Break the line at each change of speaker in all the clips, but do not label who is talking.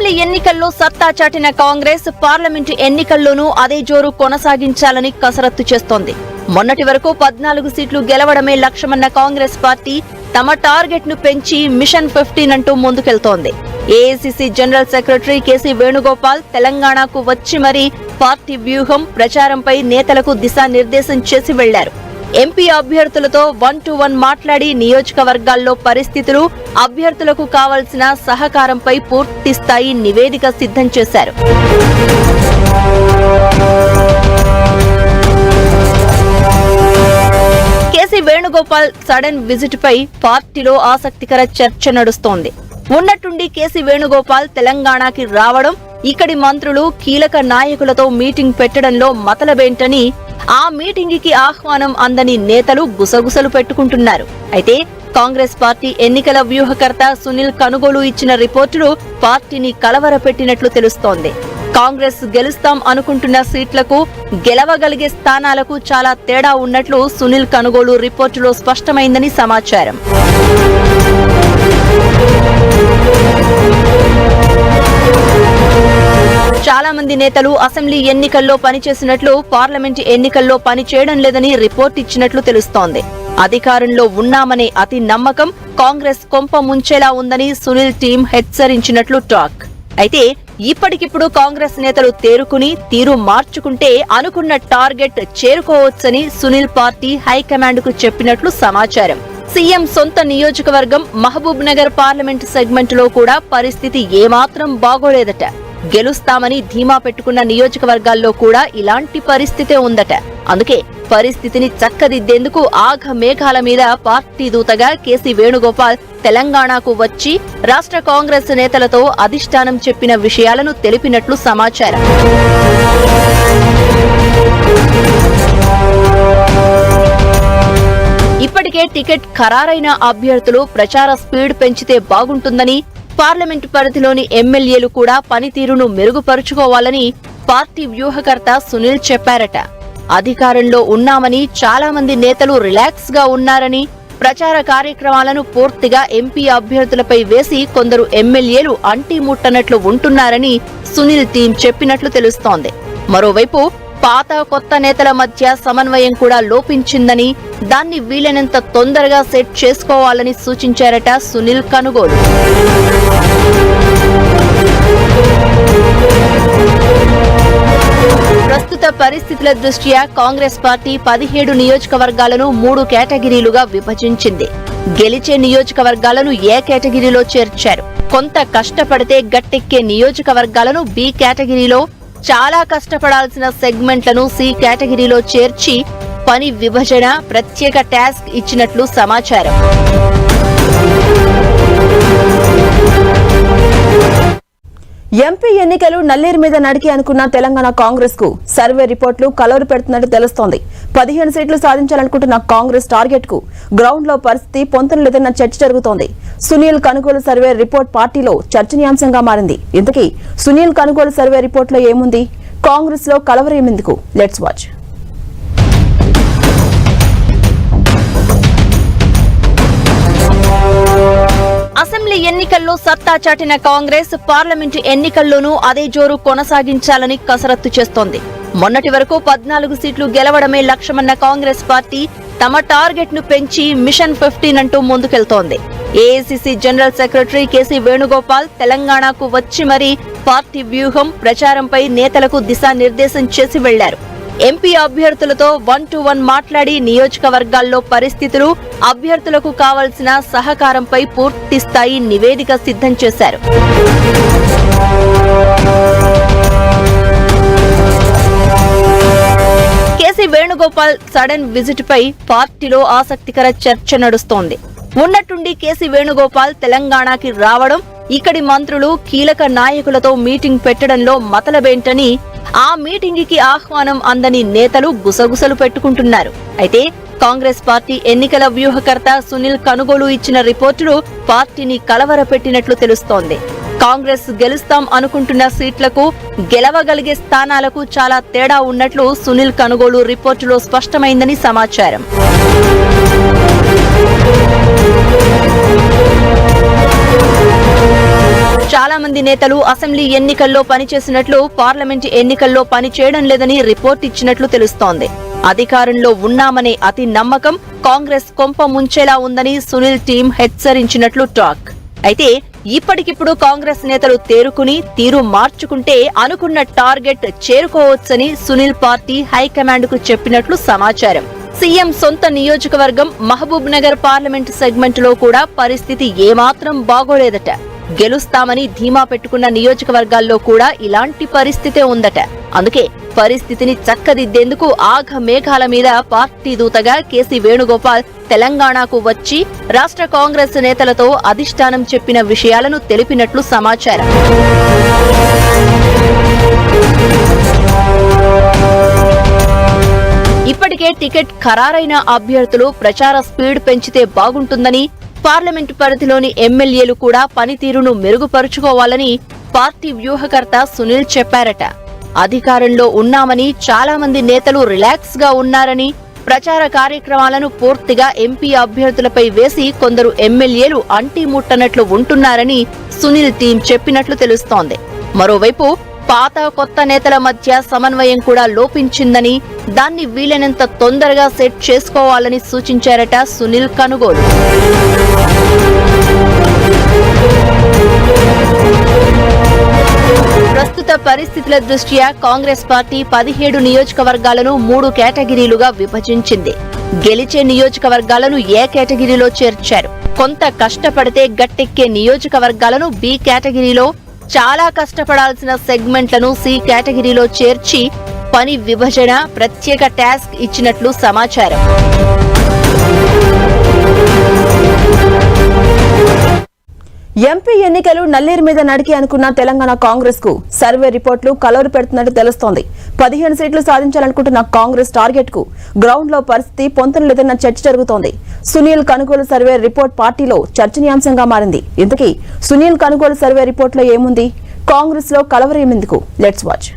Assembly ఎన్నికల్లో సత్తా చాటిన కాంగ్రెస్ పార్లమెంటు ఎన్నికల్లోనూ అదే జోరు కొనసాగించాలని కసరత్తు చేస్తోంది. మొన్నటి వరకు పద్నాలుగు సీట్లు గెలవడమే లక్ష్యమన్న కాంగ్రెస్ పార్టీ తమ టార్గెట్ను పెంచి మిషన్ ఫిఫ్టీన్ అంటూ ముందుకెళ్తోంది. AICC general secretary KC Venugopal తెలంగాణకు వచ్చి మరీ పార్టీ వ్యూహం ప్రచారంపై నేతలకు దిశానిర్దేశం చేసి వెళ్ళారు. ఎంపీ అభ్యర్థులతో వన్ టు వన్ మాట్లాడి నియోజకవర్గాల్లో పరిస్థితులు అభ్యర్థులకు కావలసిన సహకారంపై పూర్తి స్థాయి నివేదిక సిద్ధం చేశారు. కేసీ వేణుగోపాల్ సడన్ విజిట్ పై పార్టీలో ఆసక్తికర చర్చ నడుస్తోంది. ఉన్నట్టుండి కేసీ వేణుగోపాల్ తెలంగాణకి రావడం ఇక్కడి మంత్రులు కీలక నాయకులతో మీటింగ్ పెట్టడంలో మతలబేంటని ఆ మీటింగ్కి ఆహ్వానం అందని నేతలు గుసగుసలు పెట్టుకుంటున్నారు. అయితే కాంగ్రెస్ పార్టీ ఎన్నికల వ్యూహకర్త సునీల్ కనుగోలు ఇచ్చిన రిపోర్టులు పార్టీని కలవరపెట్టినట్లు తెలుస్తోంది. కాంగ్రెస్ గెలుస్తాం అనుకుంటున్న సీట్లకు గెలవగలిగే స్థానాలకు చాలా తేడా ఉన్నట్లు సునీల్ కనుగోలు రిపోర్టులో స్పష్టమైందని సమాచారం. చాలా మంది నేతలు అసెంబ్లీ ఎన్నికల్లో పనిచేసినట్లు పార్లమెంట్ ఎన్నికల్లో పనిచేయడం లేదని రిపోర్ట్ ఇచ్చినట్లు తెలుస్తోంది. అధికారంలో ఉన్నామనే అతి నమ్మకం కాంగ్రెస్ కొంప ముంచేలా ఉందని సునీల్ టీం హెచ్చరించినట్లు టాక్. అయితే ఇప్పటికిప్పుడు కాంగ్రెస్ నేతలు తేరుకుని తీరు మార్చుకుంటే అనుకున్న టార్గెట్ చేరుకోవచ్చని సునీల్ పార్టీ హైకమాండ్కు చెప్పినట్లు సమాచారం. సీఎం సొంత నియోజకవర్గం మహబూబ్ నగర్ పార్లమెంట్ సెగ్మెంట్లో కూడా పరిస్థితి ఏమాత్రం బాగోలేదట. గెలుస్తామని ధీమా పెట్టుకున్న నియోజకవర్గాల్లో కూడా ఇలాంటి పరిస్థితే ఉందట. అందుకే పరిస్థితిని చక్కదిద్దేందుకు ఆఘ మేఘాల మీద పార్టీ దూతగా కేసీ వేణుగోపాల్ తెలంగాణకు వచ్చి రాష్ట్ర కాంగ్రెస్ నేతలతో అధిష్టానం చెప్పిన విషయాలను తెలిపినట్లు సమాచారం. ఇప్పటికే టికెట్ ఖరారైన అభ్యర్థులు ప్రచార స్పీడ్ పెంచితే బాగుంటుందని పార్లమెంటు పరిధిలోని ఎమ్మెల్యేలు కూడా పనితీరును మెరుగుపరుచుకోవాలని పార్టీ వ్యూహకర్త సునీల్ చెప్పారట. అధికారంలో ఉన్నామని చాలా మంది నేతలు రిలాక్స్గా ఉన్నారని ప్రచార కార్యక్రమాలను పూర్తిగా ఎంపీ అభ్యర్థులపై వేసి కొందరు ఎమ్మెల్యేలు అంటీ ముట్టనట్లు ఉంటున్నారని సునీల్ టీం చెప్పినట్లు తెలుస్తోంది. మరోవైపు పాత కొత్త నేతల మధ్య సమన్వయం కూడా లోపించిందని దాన్ని వీలైనంత తొందరగా సెట్ చేసుకోవాలని సూచించారట సునీల్ కనుగోలు. ప్రస్తుత పరిస్థితుల దృష్ట్యా కాంగ్రెస్ పార్టీ పదిహేడు నియోజకవర్గాలను మూడు కేటగిరీలుగా విభజించింది. గెలిచే నియోజకవర్గాలను ఏ కేటగిరీలో చేర్చారు? కొంత కష్టపడితే గట్టెక్కే నియోజకవర్గాలను బి కేటగిరీలో చాలా కష్టపడాల్సిన సెగ్మెంట్లను సి కేటగిరీలో చేర్చి పని విభజన ప్రత్యేక టాస్క్ ఇచ్చినట్లు సమాచారం.
ఎంపీ ఎన్నికలు నల్లేరు మీద నడికి అనుకున్న తెలంగాణ కాంగ్రెస్కు సర్వే రిపోర్టులు కలవరు పెడుతున్నట్టు తెలుస్తోంది. పదిహేను సీట్లు సాధించాలనుకుంటున్న కాంగ్రెస్ టార్గెట్కు గ్రౌండ్లో పరిస్థితి పొంతన లేదన్న చర్చ జరుగుతోంది. సునీల్ కనుగోలు సర్వే రిపోర్ట్ పార్టీలో చర్చనీయాంశంగా మారింది. ఇంతకీ సునీల్ కనుగోలు సర్వే రిపోర్టులో ఏముంది? కాంగ్రెస్లో కలవరేమెందుకు? లెట్స్ వాచ్
ఎన్నికల్లో సత్తా చాటిన కాంగ్రెస్ పార్లమెంటు ఎన్నికల్లోనూ అదే జోరు కొనసాగించాలని కసరత్తు చేస్తోంది. మొన్నటి వరకు పద్నాలుగు సీట్లు గెలవడమే లక్ష్యమన్న కాంగ్రెస్ పార్టీ తమ టార్గెట్ను పెంచి మిషన్ ఫిఫ్టీన్ అంటూ ముందుకెళ్తోంది. AICC general secretary KC Venugopal తెలంగాణకు వచ్చి మరీ పార్టీ వ్యూహం ప్రచారంపై నేతలకు దిశానిర్దేశం చేసి వెళ్ళారు. ఎంపీ అభ్యర్థులతో వన్ టు వన్ మాట్లాడి నియోజకవర్గాల్లో పరిస్థితులు అభ్యర్థులకు కావలసిన సహకారంపై పూర్తి స్థాయి నివేదిక సిద్ధం చేశారు. కేసీ వేణుగోపాల్ సడన్ విజిట్ పై పార్టీలో ఆసక్తికర చర్చ నడుస్తోంది. ఉన్నట్టుండి కేసీ వేణుగోపాల్ తెలంగాణకి రావడం ఇక్కడి మంత్రులు కీలక నాయకులతో మీటింగ్ పెట్టడంలో మతలబేంటని ఆ మీటింగ్కి ఆహ్వానం అందని నేతలు గుసగుసలు పెట్టుకుంటున్నారు. అయితే కాంగ్రెస్ పార్టీ ఎన్నికల వ్యూహకర్త సునీల్ కనుగోలు ఇచ్చిన రిపోర్టులు పార్టీని కలవరపెట్టినట్లు తెలుస్తోంది. కాంగ్రెస్ గెలుస్తాం అనుకుంటున్న సీట్లకు గెలవగలిగే స్థానాలకు చాలా తేడా ఉన్నట్లు సునీల్ కనుగోలు రిపోర్టులో స్పష్టమైందని సమాచారం. చాలా మంది నేతలు అసెంబ్లీ ఎన్నికల్లో పనిచేసినట్లు పార్లమెంట్ ఎన్నికల్లో పని చేయడం లేదని రిపోర్ట్ ఇచ్చినట్లు తెలుస్తోంది. అధికారంలో ఉన్నామనే అతి నమ్మకం కాంగ్రెస్ కొంప ముంచేలా ఉందని సునీల్ టీం హెచ్చరించినట్లు టాక్. అయితే ఇప్పటికిప్పుడు కాంగ్రెస్ నేతలు తేరుకుని తీరు మార్చుకుంటే అనుకున్న టార్గెట్ చేరుకోవచ్చని సునీల్ పార్టీ హైకమాండ్కు చెప్పినట్లు సమాచారం. సీఎం సొంత నియోజకవర్గం మహబూబ్ నగర్ పార్లమెంట్ సెగ్మెంట్లో కూడా పరిస్థితి ఏమాత్రం బాగోలేదట. గెలుస్తామని ధీమా పెట్టుకున్న నియోజకవర్గాల్లో కూడా ఇలాంటి పరిస్థితే ఉందట. అందుకే పరిస్థితిని చక్కదిద్దేందుకు ఆఘ మేఘాల మీద పార్టీ దూతగా కేసీ వేణుగోపాల్ తెలంగాణకు వచ్చి రాష్ట్ర కాంగ్రెస్ నేతలతో అధిష్టానం చెప్పిన విషయాలను తెలిపినట్లు సమాచారం. ఇప్పటికే టికెట్ ఖరారైన అభ్యర్థులు ప్రచార స్పీడ్ పెంచితే బాగుంటుందని పార్లమెంటు పరిధిలోని ఎమ్మెల్యేలు కూడా పనితీరును మెరుగుపరుచుకోవాలని పార్టీ వ్యూహకర్త సునీల్ చెప్పారట. అధికారంలో ఉన్నామని చాలా మంది నేతలు రిలాక్స్గా ఉన్నారని ప్రచార కార్యక్రమాలను పూర్తిగా ఎంపీ అభ్యర్థులపై వేసి కొందరు ఎమ్మెల్యేలు అంటి ముట్టనట్లు ఉంటున్నారని సునీల్ టీం చెప్పినట్లు తెలుస్తోంది. మరోవైపు పాత కొత్త నేతల మధ్య సమన్వయం కూడా లోపించిందని దాన్ని వీలైనంత తొందరగా సెట్ చేసుకోవాలని సూచించారట సునీల్ కనుగోలు. ప్రస్తుత పరిస్థితుల దృష్ట్యా కాంగ్రెస్ పార్టీ పదిహేడు నియోజకవర్గాలను మూడు కేటగిరీలుగా విభజించింది. గెలిచే నియోజకవర్గాలను ఏ కేటగిరీలో చేర్చారు? కొంత కష్టపడితే గట్టెక్కే నియోజకవర్గాలను బి కేటగిరీలో చాలా కష్టపడాల్సిన సెగ్మెంట్లను సి కేటగిరీలో చేర్చి పని విభజన ప్రత్యేక టాస్క్ ఇచ్చినట్లు సమాచారం.
ఎంపీ ఎన్నికలు నల్లేరు మీద నడికి అనుకున్న తెలంగాణ కాంగ్రెస్కు సర్వే రిపోర్టులు కలవరు పెడుతున్నట్టు తెలుస్తోంది. పదిహేను సీట్లు సాధించాలనుకుంటున్న కాంగ్రెస్ టార్గెట్కు గ్రౌండ్లో పరిస్థితి పొంతన లేదన్న చర్చ జరుగుతోంది. సునీల్ కనుగోలు సర్వే రిపోర్ట్ పార్టీలో చర్చనీయాంశంగా మారింది. ఇంతకీ సునీల్ కనుగోలు సర్వే రిపోర్ట్లో ఏముంది? కాంగ్రెస్లో కలవరేమెందుకు? లెట్స్ వాచ్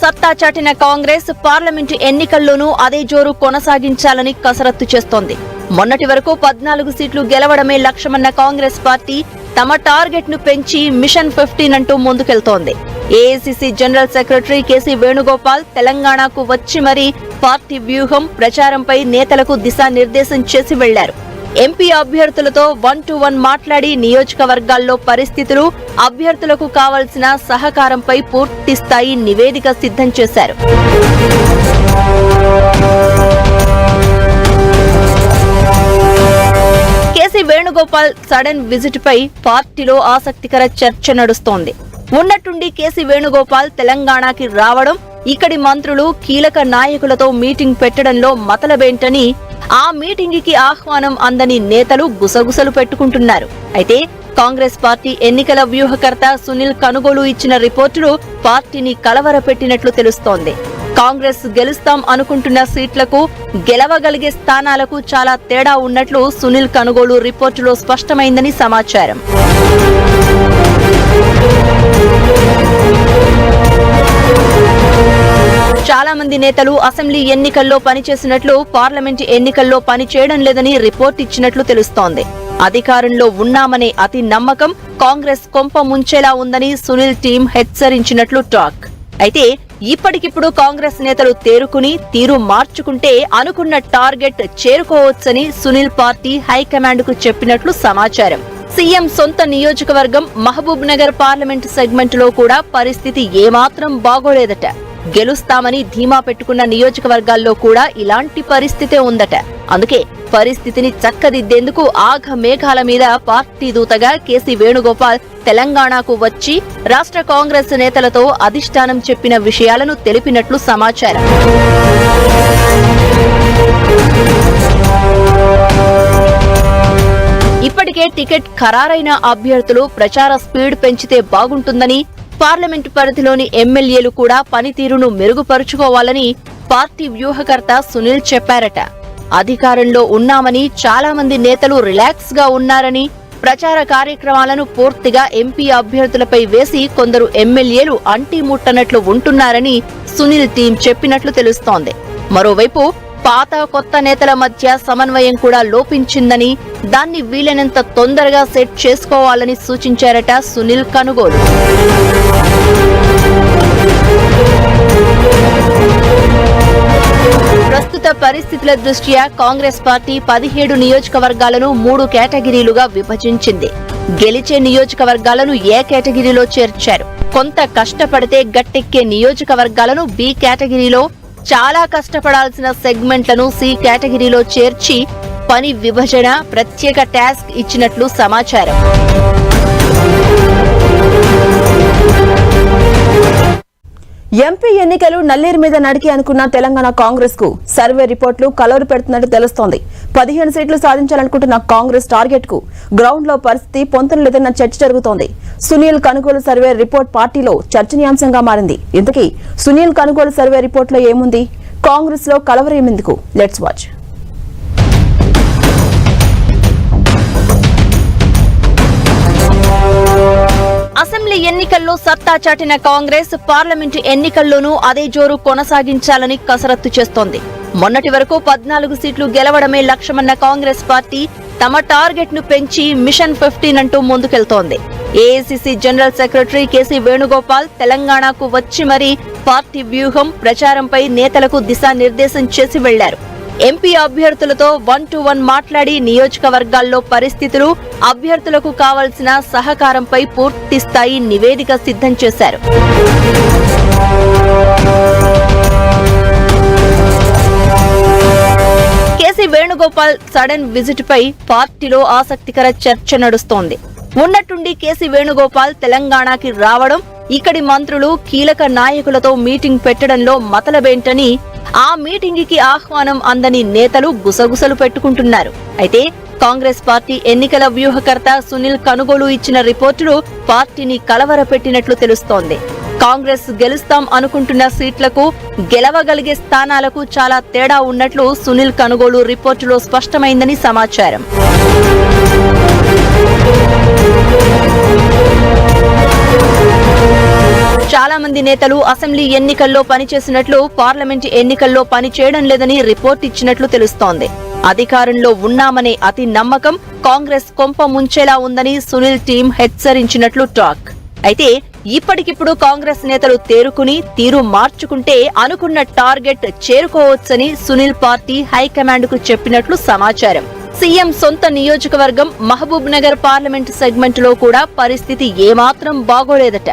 సత్తా చాటిన కాంగ్రెస్ పార్లమెంటు ఎన్నికల్లోనూ అదే జోరు కొనసాగించాలని కసరత్తు చేస్తోంది. మొన్నటి వరకు పద్నాలుగు సీట్లు గెలవడమే లక్ష్యమన్న కాంగ్రెస్ పార్టీ తమ టార్గెట్ను పెంచి మిషన్ ఫిఫ్టీన్ అంటూ ముందుకెళ్తోంది. AICC general secretary KC Venugopal తెలంగాణకు వచ్చి మరీ పార్టీ వ్యూహం ప్రచారంపై నేతలకు దిశానిర్దేశం చేసి వెళ్ళారు. ఎంపీ అభ్యర్థులతో వన్ టు వన్ మాట్లాడి నియోజకవర్గాల్లో పరిస్థితులు అభ్యర్థులకు కావలసిన సహకారంపై పూర్తి స్థాయి నివేదిక సిద్ధం చేశారు. కేసీ వేణుగోపాల్ సడన్ విజిట్ పై పార్టీలో ఆసక్తికర చర్చ నడుస్తోంది. ఉన్నట్టుండి కేసీ వేణుగోపాల్ తెలంగాణకి రావడం ఇక్కడి మంత్రులు కీలక నాయకులతో మీటింగ్ పెట్టడంలో మతలబేంటని ఆ మీటింగ్కి ఆహ్వానం అందని నేతలు గుసగుసలు పెట్టుకుంటున్నారు. అయితే కాంగ్రెస్ పార్టీ ఎన్నికల వ్యూహకర్త సునీల్ కనుగోలు ఇచ్చిన రిపోర్టులు పార్టీని కలవరపెట్టినట్లు తెలుస్తోంది. కాంగ్రెస్ గెలుస్తాం అనుకుంటున్న సీట్లకు గెలవగలిగే స్థానాలకు చాలా తేడా ఉన్నట్లు సునీల్ కనుగోలు రిపోర్టులో స్పష్టమైందని సమాచారం. చాలా మంది నేతలు అసెంబ్లీ ఎన్నికల్లో పనిచేసినట్లు పార్లమెంట్ ఎన్నికల్లో పని చేయడం లేదని రిపోర్ట్ ఇచ్చినట్లు తెలుస్తోంది. అధికారంలో ఉన్నామనే అతి నమ్మకం కాంగ్రెస్ కొంప ముంచేలా ఉందని సునీల్ టీం హెచ్చరించినట్లు టాక్. అయితే ఇప్పటికిప్పుడు కాంగ్రెస్ నేతలు తేరుకుని తీరు మార్చుకుంటే అనుకున్న టార్గెట్ చేరుకోవచ్చని సునీల్ పార్టీ హైకమాండ్కు చెప్పినట్లు సమాచారం. సీఎం సొంత నియోజకవర్గం మహబూబ్ నగర్ పార్లమెంట్ సెగ్మెంట్లో కూడా పరిస్థితి ఏమాత్రం బాగోలేదట. గెలుస్తామని ధీమా పెట్టుకున్న నియోజకవర్గాల్లో కూడా ఇలాంటి పరిస్థితే ఉందట. అందుకే పరిస్థితిని చక్కదిద్దేందుకు ఆఘ మేఘాల మీద పార్టీ దూతగా కేసీ వేణుగోపాల్ తెలంగాణకు వచ్చి రాష్ట్ర కాంగ్రెస్ నేతలతో అధిష్టానం చెప్పిన విషయాలను తెలిపినట్లు సమాచారం. ఇప్పటికే టికెట్ ఖరారైన అభ్యర్థులు ప్రచార స్పీడ్ పెంచితే బాగుంటుందని పార్లమెంటు పరిధిలోని ఎమ్మెల్యేలు కూడా పనితీరును మెరుగుపరుచుకోవాలని పార్టీ వ్యూహకర్త సునీల్ చెప్పారట. అధికారంలో ఉన్నామని చాలా మంది నేతలు రిలాక్స్గా ఉన్నారని ప్రచార కార్యక్రమాలను పూర్తిగా ఎంపీ అభ్యర్థులపై వేసి కొందరు ఎమ్మెల్యేలు అంటి ముట్టనట్లు ఉంటున్నారని సునీల్ టీం చెప్పినట్లు తెలుస్తోంది. మరోవైపు పాత కొత్త నేతల మధ్య సమన్వయం కూడా లోపించిందని దాన్ని వీలైనంత తొందరగా సెట్ చేసుకోవాలని సూచించారట సునీల్ కనుగోలు. ప్రస్తుత పరిస్థితుల దృష్ట్యా కాంగ్రెస్ పార్టీ పదిహేడు నియోజకవర్గాలను మూడు కేటగిరీలుగా విభజించింది. గెలిచే నియోజకవర్గాలను ఏ కేటగిరీలో చేర్చారు? కొంత కష్టపడితే గట్టెక్కే నియోజకవర్గాలను బి కేటగిరీలో చాలా కష్టపడాల్సిన సెగ్మెంట్లను సి కేటగిరీలో చేర్చి పని విభజన ప్రత్యేక టాస్క్ ఇచ్చినట్లు సమాచారం.
ఎంపీ ఎన్నికలు నల్లేరు మీద నడికి అనుకున్న తెలంగాణ కాంగ్రెస్కు సర్వే రిపోర్టులు కలవరు పెడుతున్నట్టు తెలుస్తోంది. పదిహేను సీట్లు సాధించాలనుకుంటున్న కాంగ్రెస్ టార్గెట్కు గ్రౌండ్లో పరిస్థితి పొంతన లేదన్న చర్చ జరుగుతోంది. సునీల్ కనుగోలు సర్వే రిపోర్ట్ పార్టీలో చర్చనీయాంశంగా మారింది. ఇంతకీ సునీల్ కనుగోలు సర్వే రిపోర్ట్లో ఏముంది? కాంగ్రెస్లో కలవరేమెందుకు? Let's watch.
అసెంబ్లీ ఎన్నికల్లో సత్తా చాటిన కాంగ్రెస్ పార్లమెంటు ఎన్నికల్లోనూ అదే జోరు కొనసాగించాలని కసరత్తు చేస్తోంది. మొన్నటి వరకు పద్నాలుగు సీట్లు గెలవడమే లక్ష్యమన్న కాంగ్రెస్ పార్టీ తమ టార్గెట్ను పెంచి మిషన్ ఫిఫ్టీన్ అంటూ ముందుకెళ్తోంది. AICC general secretary KC Venugopal తెలంగాణకు వచ్చి మరీ పార్టీ వ్యూహం ప్రచారంపై నేతలకు దిశానిర్దేశం చేసి వెళ్ళారు. ఎంపీ అభ్యర్థులతో వన్ టు వన్ మాట్లాడి నియోజకవర్గాల్లో పరిస్థితులు అభ్యర్థులకు కావలసిన సహకారంపై పూర్తి స్థాయి నివేదిక సిద్ధం చేశారు. కేసీ వేణుగోపాల్ సడన్ విజిట్ పై పార్టీలో ఆసక్తికర చర్చ నడుస్తోంది. ఉన్నట్టుండి కేసీ వేణుగోపాల్ తెలంగాణకి రావడం ఇక్కడి మంత్రులు కీలక నాయకులతో మీటింగ్ పెట్టడంలో మతలబేంటని ఆ మీటింగ్కి ఆహ్వానం అందని నేతలు గుసగుసలు పెట్టుకుంటున్నారు. అయితే కాంగ్రెస్ పార్టీ ఎన్నికల వ్యూహకర్త సునీల్ కనుగోలు ఇచ్చిన రిపోర్టులు పార్టీని కలవరపెట్టినట్లు తెలుస్తోంది. కాంగ్రెస్ గెలుస్తాం అనుకుంటున్న సీట్లకు గెలవగలిగే స్థానాలకు చాలా తేడా ఉన్నట్లు సునీల్ కనుగోలు రిపోర్టులో స్పష్టమైందని సమాచారం. చాలా మంది నేతలు అసెంబ్లీ ఎన్నికల్లో పనిచేసినట్లు పార్లమెంట్ ఎన్నికల్లో పనిచేయడం లేదని రిపోర్ట్ ఇచ్చినట్లు తెలుస్తోంది. అధికారంలో ఉన్నామనే అతి నమ్మకం కాంగ్రెస్ కొంప ముంచేలా ఉందని సునీల్ టీం హెచ్చరించినట్లు టాక్. అయితే ఇప్పటికిప్పుడు కాంగ్రెస్ నేతలు తేరుకుని తీరు మార్చుకుంటే అనుకున్న టార్గెట్ చేరుకోవచ్చని సునీల్ పార్టీ హైకమాండ్కు చెప్పినట్లు సమాచారం. సీఎం సొంత నియోజకవర్గం మహబూబ్ నగర్ పార్లమెంట్ సెగ్మెంట్లో కూడా పరిస్థితి ఏమాత్రం బాగోలేదట.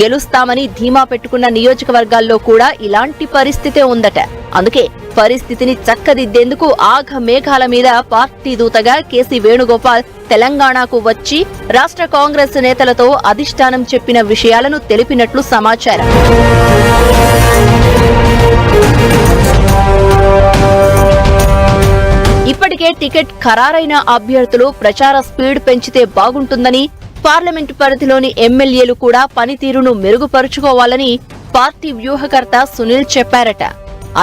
గెలుస్తామని ధీమా పెట్టుకున్న నియోజకవర్గాల్లో కూడా ఇలాంటి పరిస్థితే ఉందట. అందుకే పరిస్థితిని చక్కదిద్దేందుకు ఆఘ మేఘాల మీద పార్టీ దూతగా కేసీ వేణుగోపాల్ తెలంగాణకు వచ్చి రాష్ట్ర కాంగ్రెస్ నేతలతో అధిష్టానం చెప్పిన విషయాలను తెలిపినట్లు సమాచారం. టికెట్ ఖరారైన అభ్యర్థులు ప్రచార స్పీడ్ పెంచితే బాగుంటుందని పార్లమెంటు పరిధిలోని ఎమ్మెల్యేలు కూడా పనితీరును మెరుగుపరుచుకోవాలని పార్టీ వ్యూహకర్త సునీల్ చెప్పారట.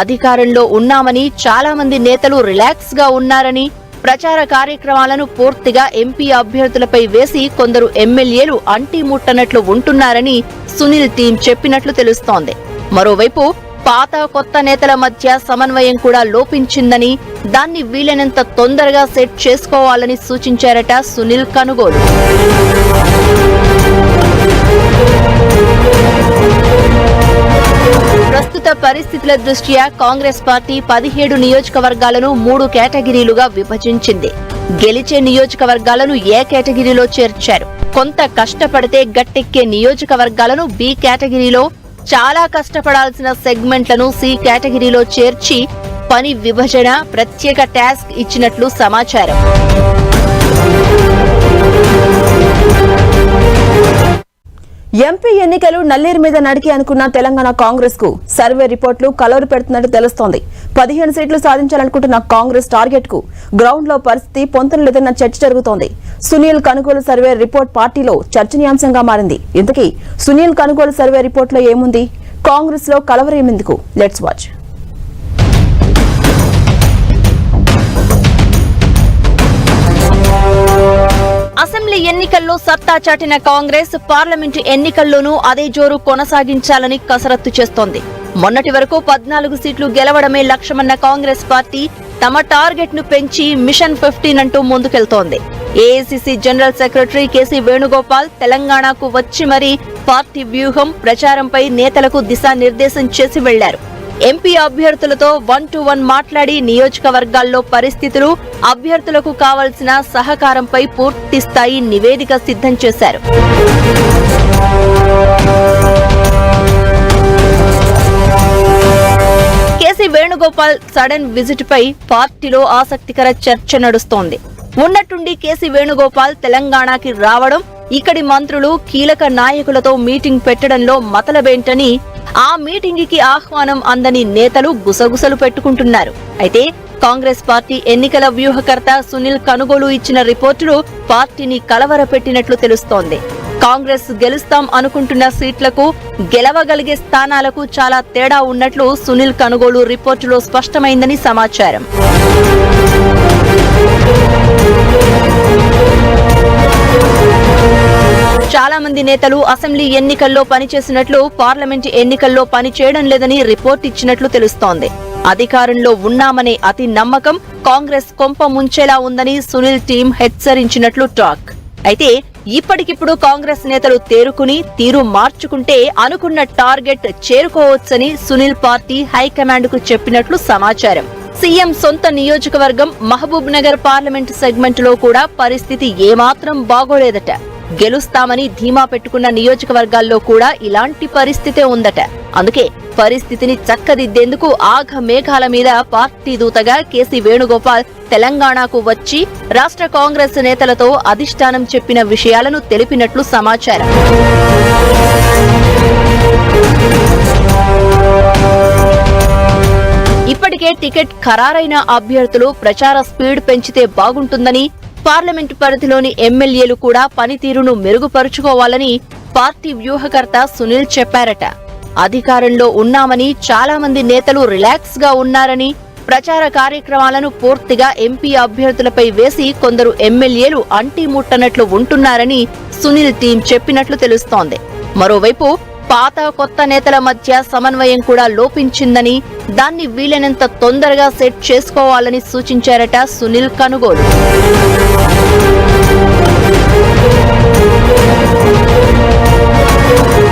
అధికారంలో ఉన్నామని చాలా మంది నేతలు రిలాక్స్గా ఉన్నారని ప్రచార కార్యక్రమాలను పూర్తిగా ఎంపీ అభ్యర్థులపై వేసి కొందరు ఎమ్మెల్యేలు అంటీ ముట్టనట్లు ఉంటున్నారని సునీల్ టీం చెప్పినట్లు తెలుస్తోంది. మరోవైపు పాత కొత్త నేతల మధ్య సమన్వయం కూడా లోపించిందని దాన్ని వీలైనంత తొందరగా సెట్ చేసుకోవాలని సూచించారట సునీల్ కనుగోలు. ప్రస్తుత పరిస్థితుల దృష్ట్యా కాంగ్రెస్ పార్టీ పదిహేడు నియోజకవర్గాలను మూడు కేటగిరీలుగా విభజించింది. గెలిచే నియోజకవర్గాలను ఏ కేటగిరీలో చేర్చారు? కొంత కష్టపడితే గట్టెక్కే నియోజకవర్గాలను బి కేటగిరీలో చాలా కష్టపడాల్సిన సెగ్మెంట్లను సి కేటగిరీలో చేర్చి పని విభజన ప్రత్యేక టాస్క్ ఇచ్చినట్లు సమాచారం.
ఎంపీ ఎన్నికలు నల్లేరు మీద నడికి అనుకున్న తెలంగాణ కాంగ్రెస్కు సర్వే రిపోర్టులు కలవరు పెడుతున్నట్టు తెలుస్తోంది. పదిహేను సీట్లు సాధించాలనుకుంటున్న కాంగ్రెస్ టార్గెట్కు గ్రౌండ్లో పరిస్థితి పొంతన లేదన్న చర్చ జరుగుతోంది. సునీల్ కనుగోలు సర్వే రిపోర్ట్ పార్టీలో చర్చనీయాంశంగా మారింది. ఇంతకీ సునీల్ కనుగోలు సర్వే రిపోర్టులో ఏముంది? కాంగ్రెస్లో కలవరేమెందుకు? లెట్స్ వాచ్
అసెంబ్లీ ఎన్నికల్లో సత్తా చాటిన కాంగ్రెస్ పార్లమెంటు ఎన్నికల్లోనూ అదే జోరు కొనసాగించాలని కసరత్తు చేస్తోంది. మొన్నటి వరకు పద్నాలుగు సీట్లు గెలవడమే లక్ష్యమన్న కాంగ్రెస్ పార్టీ తమ టార్గెట్ను పెంచి మిషన్ ఫిఫ్టీన్ అంటూ ముందుకెళ్తోంది. AICC general secretary KC Venugopal తెలంగాణకు వచ్చి మరీ పార్టీ వ్యూహం ప్రచారంపై నేతలకు దిశానిర్దేశం చేసి వెళ్ళారు. ఎంపీ అభ్యర్థులతో వన్ టు వన్ మాట్లాడి నియోజకవర్గాల్లో పరిస్థితులు అభ్యర్థులకు కావలసిన సహకారంపై పూర్తి స్థాయి నివేదిక సిద్ధం చేశారు. కేసీ వేణుగోపాల్ సడన్ విజిట్ పై పార్టీలో ఆసక్తికర చర్చ నడుస్తోంది. ఉన్నట్టుండి కేసీ వేణుగోపాల్ తెలంగాణకి రావడం ఇక్కడి మంత్రులు కీలక నాయకులతో మీటింగ్ పెట్టడంలో మతలబేంటని ఆ మీటింగ్కి ఆహ్వానం అందని నేతలు గుసగుసలు పెట్టుకుంటున్నారు. అయితే కాంగ్రెస్ పార్టీ ఎన్నికల వ్యూహకర్త సునీల్ కనుగోలు ఇచ్చిన రిపోర్టులు పార్టీని కలవరపెట్టినట్లు తెలుస్తోంది. కాంగ్రెస్ గెలుస్తాం అనుకుంటున్న సీట్లకు గెలవగలిగే స్థానాలకు చాలా తేడా ఉన్నట్లు సునీల్ కనుగోలు రిపోర్టులో స్పష్టమైందని సమాచారం. చాలా మంది నేతలు అసెంబ్లీ ఎన్నికల్లో పనిచేసినట్లు పార్లమెంట్ ఎన్నికల్లో పనిచేయడం లేదని రిపోర్ట్ ఇచ్చినట్లు తెలుస్తోంది. అధికారంలో ఉన్నామనే అతి నమ్మకం కాంగ్రెస్ కొంప ముంచేలా ఉందని సునీల్ టీం హెచ్చరించినట్లు టాక్. అయితే ఇప్పటికిప్పుడు కాంగ్రెస్ నేతలు తేరుకుని తీరు మార్చుకుంటే అనుకున్న టార్గెట్ చేరుకోవచ్చని సునీల్ పార్టీ హైకమాండ్కు చెప్పినట్లు సమాచారం. సీఎం సొంత నియోజకవర్గం మహబూబ్ నగర్ పార్లమెంట్ సెగ్మెంట్లో కూడా పరిస్థితి ఏమాత్రం బాగోలేదట. గెలుస్తామని ధీమా పెట్టుకున్న నియోజకవర్గాల్లో కూడా ఇలాంటి పరిస్థితే ఉందట. అందుకే పరిస్థితిని చక్కదిద్దేందుకు ఆఘ మేఘాల మీద పార్టీ దూతగా కేసీ వేణుగోపాల్ తెలంగాణకు వచ్చి రాష్ట్ర కాంగ్రెస్ నేతలతో అధిష్టానం చెప్పిన విషయాలను తెలిపినట్లు సమాచారం. ఇప్పటికే టికెట్ ఖరారైన అభ్యర్థులు ప్రచార స్పీడ్ పెంచితే బాగుంటుందని పార్లమెంటు పరిధిలోని ఎమ్మెల్యేలు కూడా పనితీరును మెరుగుపరుచుకోవాలని పార్టీ వ్యూహకర్త సునీల్ చెప్పారట. అధికారంలో ఉన్నామని చాలా మంది నేతలు రిలాక్స్గా ఉన్నారని ప్రచార కార్యక్రమాలను పూర్తిగా ఎంపీ అభ్యర్థులపై వేసి కొందరు ఎమ్మెల్యేలు అంటి ముట్టనట్లు ఉంటున్నారని సునీల్ టీం చెప్పినట్లు తెలుస్తోంది. మరోవైపు పాత కొత్త నేతల మధ్య సమన్వయం కూడా లోపించిందని దాన్ని వీలైనంత తొందరగా సెట్ చేసుకోవాలని సూచించారట సునీల్ కనుగోలు.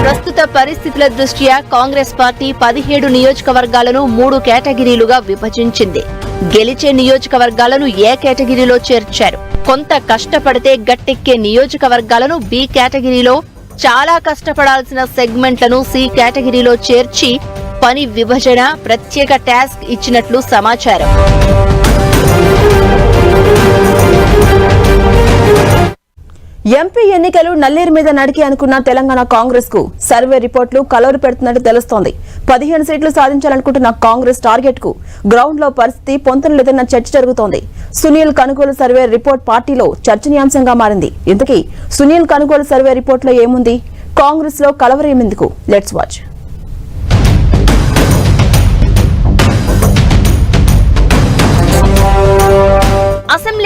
ప్రస్తుత పరిస్థితుల దృష్ట్యా కాంగ్రెస్ పార్టీ పదిహేడు నియోజకవర్గాలను మూడు కేటగిరీలుగా విభజించింది. గెలిచే నియోజకవర్గాలను ఏ కేటగిరీలో చేర్చారు? కొంత కష్టపడితే గట్టెక్కే నియోజకవర్గాలను బి కేటగిరీలో చాలా కష్టపడాల్సిన సెగ్మెంట్లను సి కేటగిరీలో చేర్చి పని విభజన ప్రత్యేక టాస్క్ ఇచ్చినట్లు సమాచారం.
ఎంపీ ఎన్నికలు నల్లేరు మీద నడికి అనుకున్న తెలంగాణ కాంగ్రెస్కు సర్వే రిపోర్టులు కలవరు పెడుతున్నట్టు తెలుస్తోంది. పదిహేను సీట్లు సాధించాలనుకుంటున్న కాంగ్రెస్ టార్గెట్కు గ్రౌండ్లో పరిస్థితి పొంతన లేదన్న చర్చ జరుగుతోంది. సునీల్ కనుగోలు సర్వే రిపోర్ట్ పార్టీలో చర్చనీయాంశంగా మారింది. ఇంతకీ సునీల్ కనుగోలు సర్వే రిపోర్ట్లో ఏముంది? కాంగ్రెస్లో కలవరం ఎందుకు లెట్స్ వాచ్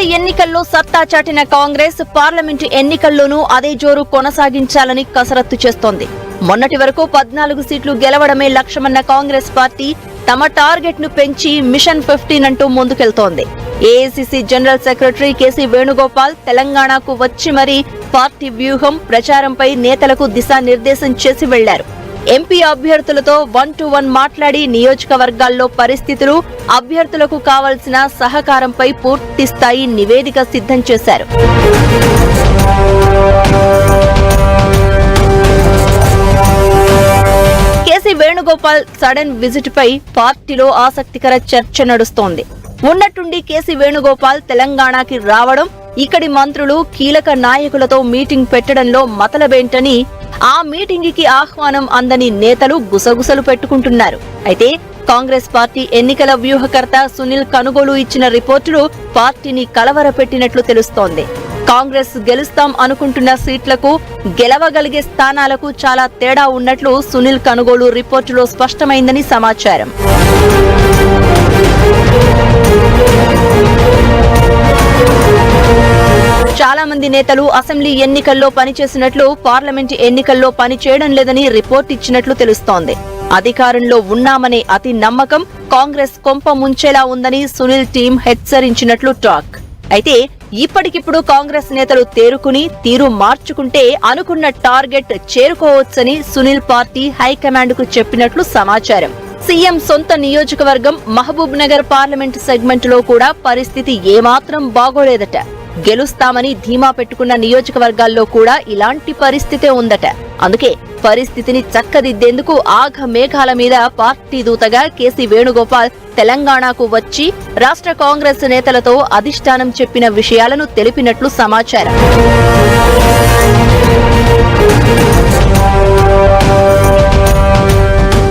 అసెంబ్లీ ఎన్నికల్లో సత్తా చాటిన కాంగ్రెస్ పార్లమెంటు ఎన్నికల్లోనూ అదే జోరు కొనసాగించాలని కసరత్తు చేస్తోంది. మొన్నటి వరకు పద్నాలుగు సీట్లు గెలవడమే లక్ష్యమన్న కాంగ్రెస్ పార్టీ తమ టార్గెట్ను పెంచి మిషన్ ఫిఫ్టీన్ అంటూ ముందుకెళ్తోంది. AICC general secretary KC Venugopal తెలంగాణకు వచ్చి మరీ పార్టీ వ్యూహం ప్రచారంపై నేతలకు దిశానిర్దేశం చేసి వెళ్ళారు. ఎంపీ అభ్యర్థులతో వన్ టు వన్ మాట్లాడి నియోజకవర్గాల్లో పరిస్థితులు అభ్యర్థులకు కావలసిన సహకారంపై పూర్తి స్థాయి నివేదిక సిద్ధం చేశారు. కేసీ వేణుగోపాల్ సడన్ విజిట్ పై పార్టీలో ఆసక్తికర చర్చ నడుస్తోంది. ఉన్నట్టుండి కేసీ వేణుగోపాల్ తెలంగాణకి రావడం ఇక్కడి మంత్రులు కీలక నాయకులతో మీటింగ్ పెట్టడంలో మతలబేంటని ఆ మీటింగ్కి ఆహ్వానం అందని నేతలు గుసగుసలు పెట్టుకుంటున్నారు. అయితే కాంగ్రెస్ పార్టీ ఎన్నికల వ్యూహకర్త సునీల్ కనుగోలు ఇచ్చిన రిపోర్టులు పార్టీని కలవరపెట్టినట్లు తెలుస్తోంది. కాంగ్రెస్ గెలుస్తాం అనుకుంటున్న సీట్లకు గెలవగలిగే స్థానాలకు చాలా తేడా ఉన్నట్లు సునీల్ కనుగోలు రిపోర్టులో స్పష్టమైందని సమాచారం. చాలా మంది నేతలు అసెంబ్లీ ఎన్నికల్లో పనిచేసినట్లు పార్లమెంట్ ఎన్నికల్లో పనిచేయడం లేదని రిపోర్ట్ ఇచ్చినట్లు తెలుస్తోంది. అధికారంలో ఉన్నామనే అతి నమ్మకం కాంగ్రెస్ కొంప ముంచేలా ఉందని సునీల్ టీం హెచ్చరించినట్లు టాక్. అయితే ఇప్పటికిప్పుడు కాంగ్రెస్ నేతలు తేరుకుని తీరు మార్చుకుంటే అనుకున్న టార్గెట్ చేరుకోవచ్చని సునీల్ పార్టీ హైకమాండ్కు చెప్పినట్లు సమాచారం. సీఎం సొంత నియోజకవర్గం మహబూబ్ నగర్ పార్లమెంట్ సెగ్మెంట్లో కూడా పరిస్థితి ఏమాత్రం బాగోలేదట. గెలుస్తామని ధీమా పెట్టుకున్న నియోజకవర్గాల్లో కూడా ఇలాంటి పరిస్థితే ఉందట. అందుకే పరిస్థితిని చక్కదిద్దేందుకు ఆఘ మేఘాల మీద పార్టీ దూతగా కేసీ వేణుగోపాల్ తెలంగాణకు వచ్చి రాష్ట్ర కాంగ్రెస్ నేతలతో అధిష్టానం చెప్పిన విషయాలను తెలిపినట్లు సమాచారం.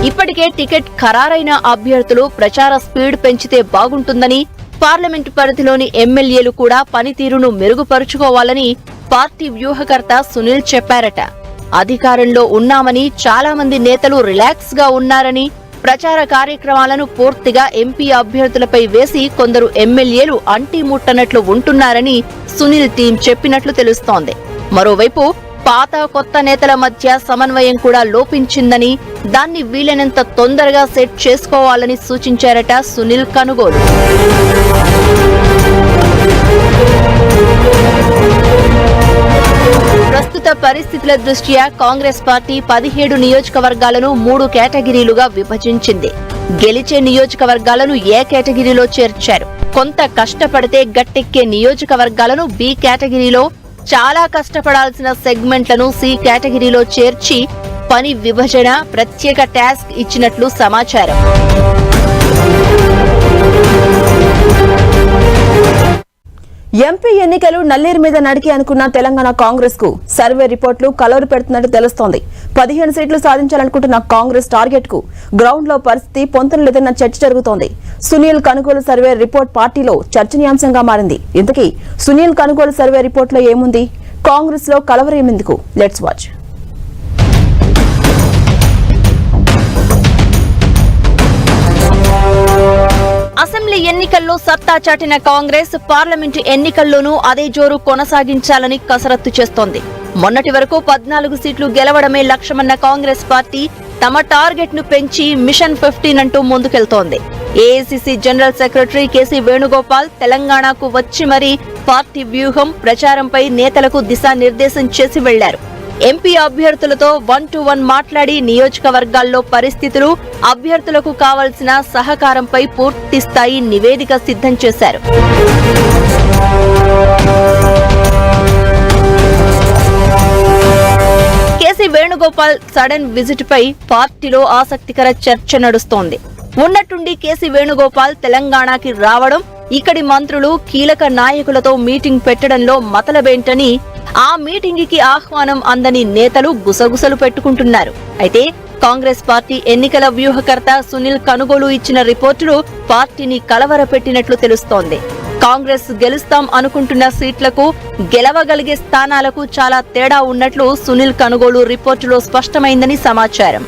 ఇప్పటికే టికెట్ ఖరారైన అభ్యర్థులు ప్రచార స్పీడ్ పెంచితే బాగుంటుందని పార్లమెంటు పరిధిలోని ఎమ్మెల్యేలు కూడా పనితీరును మెరుగుపరుచుకోవాలని పార్టీ వ్యూహకర్త సునీల్ చెప్పారట. అధికారంలో ఉన్నామని చాలా మంది నేతలు రిలాక్స్గా ఉన్నారని ప్రచార కార్యక్రమాలను పూర్తిగా ఎంపీ అభ్యర్థులపై వేసి కొందరు ఎమ్మెల్యేలు అంటీ ముట్టనట్లు ఉంటున్నారని సునీల్ టీం చెప్పినట్లు తెలుస్తోంది. మరోవైపు పాత కొత్త నేతల మధ్య సమన్వయం కూడా లోపించిందని దాన్ని వీలైనంత తొందరగా సెట్ చేసుకోవాలని సూచించారట సునీల్ కనుగోలు. ప్రస్తుత పరిస్థితుల దృష్ట్యా కాంగ్రెస్ పార్టీ పదిహేడు నియోజకవర్గాలను మూడు కేటగిరీలుగా విభజించింది. గెలిచే నియోజకవర్గాలను ఏ కేటగిరీలో చేర్చారు? కొంత కష్టపడితే గట్టెక్కే నియోజకవర్గాలను బి కేటగిరీలో చాలా కష్టపడాల్సిన సెగ్మెంట్లను సి కేటగిరీలో చేర్చి పని విభజన ప్రత్యేక టాస్క్ ఇచ్చినట్లు సమాచారం.
ఎంపీ ఎన్నికలు నల్లేరు మీద నడికి అనుకున్న తెలంగాణ కాంగ్రెస్కు సర్వే రిపోర్టులు కలవరు పెడుతున్నట్టు తెలుస్తోంది. పదిహేను సీట్లు సాధించాలనుకుంటున్న కాంగ్రెస్ టార్గెట్కు గ్రౌండ్లో పరిస్థితి పొంతన లేదన్న చర్చ జరుగుతోంది. సునీల్ కనుగోలు సర్వే రిపోర్ట్ పార్టీలో చర్చనీయాంశంగా మారింది. ఇంతకీ సునీల్ కనుగోలు సర్వే రిపోర్టులో ఏముంది? కాంగ్రెస్లో కలవరేమెందుకు? లెట్స్ వాచ్
అసెంబ్లీ ఎన్నికల్లో సత్తా చాటిన కాంగ్రెస్ పార్లమెంటు ఎన్నికల్లోనూ అదే జోరు కొనసాగించాలని కసరత్తు చేస్తోంది. మొన్నటి వరకు పద్నాలుగు సీట్లు గెలవడమే లక్ష్యమన్న కాంగ్రెస్ పార్టీ తమ టార్గెట్ను పెంచి మిషన్ ఫిఫ్టీన్ అంటూ ముందుకెళ్తోంది. AICC general secretary KC Venugopal తెలంగాణకు వచ్చి మరీ పార్టీ వ్యూహం ప్రచారంపై నేతలకు దిశానిర్దేశం చేసి వెళ్ళారు. ఎంపీ అభ్యర్థులతో వన్ టు వన్ మాట్లాడి నియోజకవర్గాల్లో పరిస్థితులు అభ్యర్థులకు కావలసిన సహకారంపై పూర్తి స్థాయి నివేదిక సిద్ధం చేశారు. కేసీ వేణుగోపాల్ సడన్ విజిట్ పై పార్టీలో ఆసక్తికర చర్చ నడుస్తోంది. ఉన్నట్టుండి కేసీ వేణుగోపాల్ తెలంగాణకి రావడం ఇక్కడి మంత్రులు కీలక నాయకులతో మీటింగ్ పెట్టడంలో మతలబేంటని ఆ మీటింగ్కి ఆహ్వానం అందని నేతలు గుసగుసలు పెట్టుకుంటున్నారు. అయితే కాంగ్రెస్ పార్టీ ఎన్నికల వ్యూహకర్త సునీల్ కనుగోలు ఇచ్చిన రిపోర్టులు పార్టీని కలవరపెట్టినట్లు తెలుస్తోంది. కాంగ్రెస్ గెలుస్తాం అనుకుంటున్న సీట్లకు గెలవగలిగే స్థానాలకు చాలా తేడా ఉన్నట్లు సునీల్ కనుగోలు రిపోర్టులో స్పష్టమైందని సమాచారం.